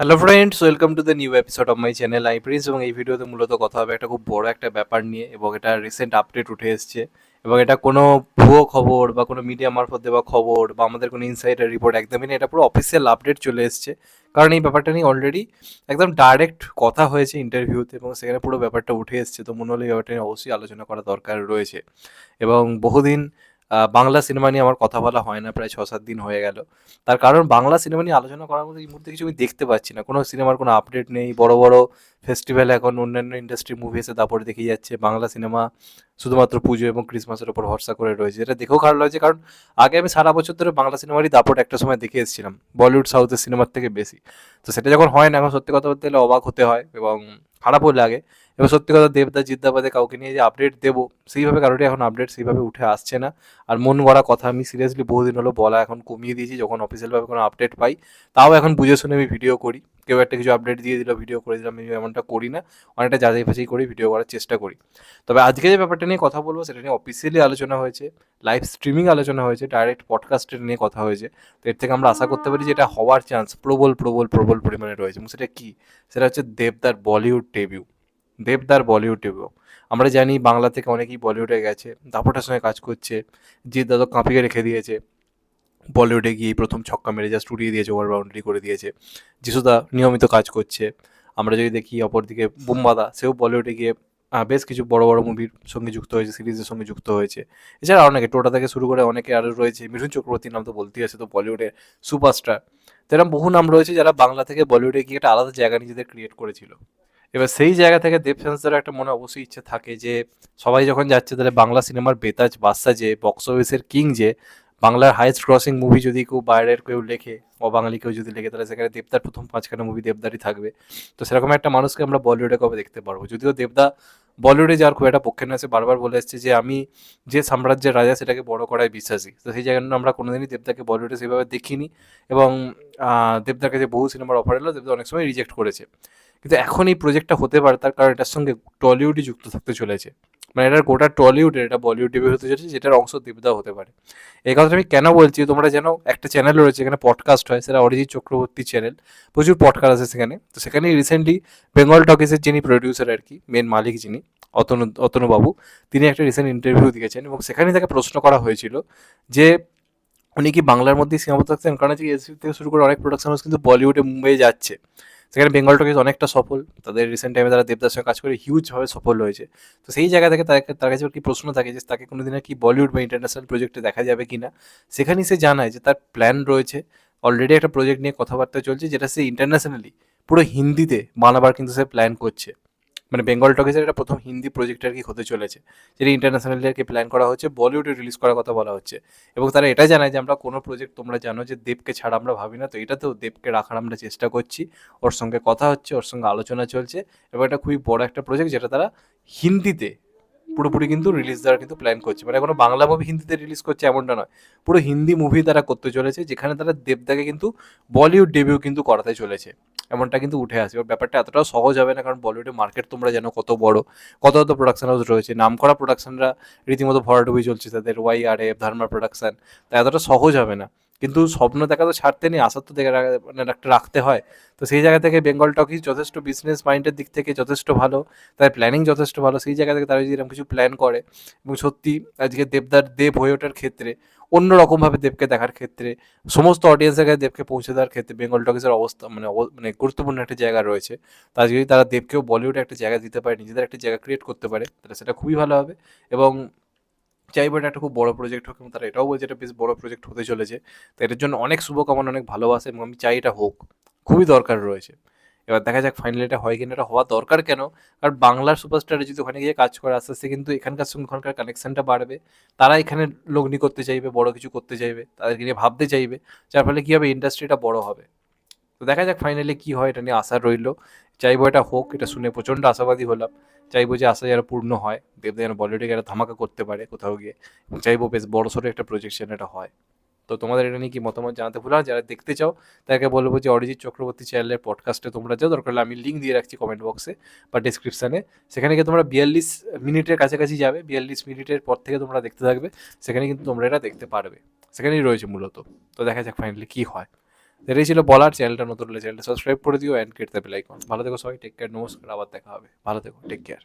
Hello friends welcome to the new episode of my channel I Prince এবং এই ভিডিওতে মূলত কথা হবে একটা খুব বড় একটা ব্যাপার নিয়ে এবং এটা রিসেন্ট আপডেট উঠে এসছে এবং এটা কোনো ভুয়ো খবর বা কোনো মিডিয়া মারফত দেওয়া খবর বা আমাদের কোনো ইনসাইডার রিপোর্ট একদমই না এটা পুরো অফিসিয়াল আপডেট চলে এসছে। কারণ এই ব্যাপারটা নিয়ে অলরেডি একদম ডাইরেক্ট কথা হয়েছে ইন্টারভিউতে এবং সেখানে পুরো ব্যাপারটা উঠে এসছে। তো মনে হলো এই ব্যাপারটা নিয়ে অবশ্যই আলোচনা করা দরকার রয়েছে। এবং বহুদিন বাংলা সিনেমা নিয়ে আমার কথা বলা হয় না, প্রায় ছ সাত দিন হয়ে গেল। তার কারণ বাংলা সিনেমা নিয়ে আলোচনা করার মধ্যে এই মুহূর্তে কিছু আমি দেখতে পাচ্ছি না। কোনো সিনেমার কোনো আপডেট নেই, বড় বড় ফেস্টিভ্যাল এখন, অন্যান্য ইন্ডাস্ট্রি মুভি এসে দাপড়ে দেখে যাচ্ছে। বাংলা সিনেমা শুধুমাত্র পুজো এবং ক্রিসমাসের ওপর ভরসা করে রয়েছে। এটা দেখেও খারাপ লাগছে কারণ আগে আমি সারা বছর ধরে বাংলা সিনেমারই দাপট একটা সময় দেখে এসেছিলাম, বলিউড সাউথের সিনেমার থেকে বেশি। তো সেটা যখন হয় না এখন সত্যি কথা বলতে গেলে অবাক হতে হয় এবং খারাপও লাগে। এবার সত্যি কথা দেবদা জিদ্দাবাদে কাউকে নিয়ে যে আপডেট দেবো, সেইভাবে কারোরই এখন আপডেট সেইভাবে উঠে আসছে না। আর মন গড়া কথা, আমি সিরিয়াসলি বহুদিন হলো বলা এখন কমিয়ে দিয়েছি, যখন অফিসিয়ালভাবে কোনো আপডেট পাই, তাও এখন বুঝে শুনে আমি ভিডিও করি। কেউ একটা কিছু আপডেট দিয়ে দিল ভিডিও করে দিলাম, আমি এমনটা করি না, অনেকটা যাচাই ফাঁচাই করি ভিডিও করার চেষ্টা করি। তবে আজকে যে ব্যাপারটা নিয়ে কথা বলব, সেটা নিয়ে অফিসিয়ালি আলোচনা হয়েছে লাইভ স্ট্রিমিং আলোচনা হয়েছে ডাইরেক্ট পডকাস্টের নিয়ে কথা হয়েছে। তো এর থেকে আমরা আশা করতে পারি যে এটা হওয়ার চান্স প্রবল প্রবল প্রবল পরিমাণে রয়েছে। এবং সেটা কি? সেটা হচ্ছে দেবদার বলিউড ডেবিউ দেবদার বলিউড ডেবিউ আমরা জানি বাংলা থেকে অনেকেই বলিউডে গেছে, দাপটার সঙ্গে কাজ করছে, জিৎ দাদা কাঁপিয়ে রেখে দিয়েছে। বলিউডে গিয়ে প্রথম ছক্কা মেরে জাস্ট উড়িয়ে দিয়েছে ওভার বাউন্ডারি করে দিয়েছে। যিশুদা নিয়মিত কাজ করছে। আমরা যদি দেখি অপরদিকে বুম্বাদা, সেও বলিউডে গিয়ে বেশ কিছু বড় বড় মুভির সঙ্গে যুক্ত হয়েছে, সিরিজের সঙ্গে যুক্ত হয়েছে। এছাড়া অনেকে টোটা থেকে শুরু করে অনেকে আরও রয়েছে, মিঠুন চক্রবর্তীর নাম তো বলতেই আছে তো বলিউডের সুপারস্টার তো বহু নাম রয়েছে যারা বাংলা থেকে বলিউডে গিয়ে একটা আলাদা জায়গা নিজেদের ক্রিয়েট করেছিল। এবার সেই জায়গা থেকে দেব ফ্যান্সদের একটা মনে অবশ্যই ইচ্ছে থাকে যে, সবাই যখন যাচ্ছে তাহলে বাংলা সিনেমার বেতাজ বাদশা যে বক্স অফিসের কিং যে, বাংলার হাইস্ট ক্রসিং মুভি যদি কেউ বাইরের কেউ লেখে, অবাঙালি কেউ যদি লেখে, তাহলে সেখানে দেবদার প্রথম পাঁচখানা মুভি দেবদারই থাকবে। তো সেরকম একটা মানুষকে আমরা বলিউডে কবে দেখতে পারব? যদিও দেবদা বলিউডে যাওয়ার খুব একটা পক্ষে নয় বারবার বলে এসছে যে, আমি যে সাম্রাজ্যের রাজা, সেটাকে বড় করায় বিশ্বাসী। তো সেই জায়গায় আমরা কোনোদিনই দেবদাকে বলিউডে সেভাবে দেখিনি এবং দেবদাকে যে বহু সিনেমার অফার এলো, দেবদা অনেক সময় রিজেক্ট করেছে। কিন্তু এখন এই প্রজেক্টটা হতে পারে, তার কারণ এটার সঙ্গে টলিউডই যুক্ত থাকতে চলেছে। মানে এটার গোটা টলিউডের এটা বলিউড ডেবিউ হতে চলেছে, যেটার অংশ দেবদা হতে পারে। এই কথাটা আমি কেন বলছি? তোমরা যেন একটা চ্যানেল রয়েছে এখানে পডকাস্ট হয়, সেটা অরিজিৎ চক্রবর্তী চ্যানেল প্রচুর পডকাস্ট আছে সেখানে। তো সেখানে রিসেন্টলি বেঙ্গল টকিসের যিনি প্রডিউসার আর কি মেন মালিক যিনি, অতনু, অতনুবাবু, তিনি একটা রিসেন্ট ইন্টারভিউ দিয়েছেন এবং সেখানে তাকে প্রশ্ন করা হয়েছিল যে, উনি কি বাংলার মধ্যেই সীমাবদ্ধ থাকছেন? কারণ হচ্ছে এসবি থেকে শুরু করে অনেক প্রোডাকশন হাউস কিন্তু বলিউডে মুম্বাই যাচ্ছে। সেখানে বেঙ্গল টকিজ অনেকটা সফল। তাদের রিসেন্ট টাইমে তারা দেবদার সঙ্গে কাজ করে হিউজভাবে সফল হয়েছে। তো সেই জায়গা থেকে তাকে তার কাছে কি প্রশ্ন থাকে যে তাকে কোনোদিন দিন কি বলিউড বা ইন্টারন্যাশনাল প্রজেক্টে দেখা যাবে কি না সেখানেই সে জানায় যে তার প্ল্যান রয়েছে। অলরেডি একটা প্রজেক্ট নিয়ে কথাবার্তা চলছে যেটা সে ইন্টারন্যাশনালি পুরো হিন্দিতে বানাবার কিন্তু সে প্ল্যান করছে। মানে বেঙ্গল টকিজের একটা প্রথম হিন্দি প্রজেক্ট আর কি হতে চলেছে, যেটা ইন্টারন্যাশনালি কি প্ল্যান করা হচ্ছে বলিউডে রিলিজ করার কথা বলা হচ্ছে। এবং তারা এটা জানায় যে, আমরা কোনো প্রজেক্ট তোমরা জানো যে, দেবকে ছাড়া আমরা ভাবি না। তো এটাতেও দেবকে রাখার আমরা চেষ্টা করছি। ওর সঙ্গে কথা হচ্ছে, ওর সঙ্গে আলোচনা চলছে এবং এটা খুবই বড় একটা প্রজেক্ট যেটা তারা হিন্দিতে পুরোপুরি কিন্তু রিলিজ দেওয়ার কিন্তু প্ল্যান করছে। মানে কোনো বাংলা মুভি হিন্দিতে রিলিজ করছে এমনটা নয়। পুরো হিন্দি মুভি তারা করতে চলেছে, যেখানে তারা দেবদাকে কিন্তু বলিউড ডেবিউ কিন্তু করাতে চলেছে। এমনটা কিন্তু উঠে আসে। এবার ব্যাপারটা এতটাও সহজ হবে না, কারণ বলিউডের মার্কেট তোমরা জানো কত বড়। কত কত প্রোডাকশন হাউস রয়েছে। নামকরা প্রোডাকশনরা রীতিমতো ভরাডুবি চলছে তাদের। Y R F Dharma production তা এতটা সহজ হবে না। কিন্তু স্বপ্ন দেখা তো ছাড়তে নেই, আশা তো দেখে মানে একটা রাখতে হয়। তো সেই জায়গা থেকে বেঙ্গল টকিজ যথেষ্ট বিজনেস মাইন্ডের দিক থেকে যথেষ্ট ভালো তাদের প্ল্যানিং যথেষ্ট ভালো, সেই জায়গা থেকে তারা যদি এরকম কিছু প্ল্যান করে এবং সত্যি আজকে দেবদার দেব হয়ে ওঠার ক্ষেত্রে, অন্যরকমভাবে দেবকে দেখার ক্ষেত্রে, সমস্ত অডিয়েন্সের কাছে দেবকে পৌঁছে দেওয়ার ক্ষেত্রে বেঙ্গল টকিজের অবস্থা মানে মানে গুরুত্বপূর্ণ একটা জায়গা রয়েছে। তা যদি তারা দেবকেও বলিউডে একটা জায়গা দিতে পারে, নিজেদের একটা জায়গা ক্রিয়েট করতে পারে, তাহলে সেটা খুবই ভালো হবে এবং চাইব এটা একটা খুব বড় প্রজেক্ট হোক এবং তারা এটাও বলছে এটা বেশ বড় প্রজেক্ট হতে চলেছে। তো এটার জন্য অনেক শুভকামনা, অনেক ভালোবাসা এবং আমি চাই এটা হোক। খুবই দরকার রয়েছে। এবার দেখা যাক ফাইনালি এটা হয় কিনা, এটা হওয়া দরকার কেন? কারণ বাংলার সুপারস্টারে যদি ওখানে গিয়ে কাজ করে, আস্তে আস্তে কিন্তু এখানকার সঙ্গে ওখানকার কানেকশনটা বাড়বে। তারা এখানে লগ্নি করতে চাইবে, বড় কিছু করতে চাইবে, তাদেরকে নিয়ে ভাবতে চাইবে, যার ফলে কী হবে? ইন্ডাস্ট্রিটা বড় হবে। তো দেখা যাক ফাইনালি কী হয়, এটা নিয়ে আশা রইল। চাইব এটা হোক, এটা শুনে প্রচণ্ড আশাবাদী হলাম। চাইব যে আশা যারা পূর্ণ হয় দেবদা যেন বলিউডে ধামাকা করতে পারে কোথাও গিয়ে। চাইব বেশ বড় সড়ো একটা প্রজেকশন এটা হয়। তো তোমাদের এটা নিয়ে কি মতামত জানাতে ভুলো যারা দেখতে চাও তাকে বলব যে অরিজিৎ চক্রবর্তী চ্যানেলের পডকাস্টে তোমরা যাও। দরকার হলে আমি লিঙ্ক দিয়ে রাখছি কমেন্ট বক্সে বা ডিসক্রিপশানে সেখানে গিয়ে তোমরা বিয়াল্লিশ মিনিটের কাছাকাছি যাবে। বিয়াল্লিশ মিনিটের পর থেকে তোমরা দেখতে থাকবে। সেখানে কিন্তু তোমরা এটা দেখতে পারবে। সেখানেই রয়েছে মূলত। তো দেখা যাক ফাইনালি কী হয়। এটাই ছিল বলার চ্যানেলটা, নতুন হলে চ্যানেলটা সাবস্ক্রাইব করে দিও অ্যান্ড কেটে বেল লাইক ভালো থেকো সবাই টেক কেয়ার নমস্কার, আবার দেখা হবে। ভালো থেকো টেক কেয়ার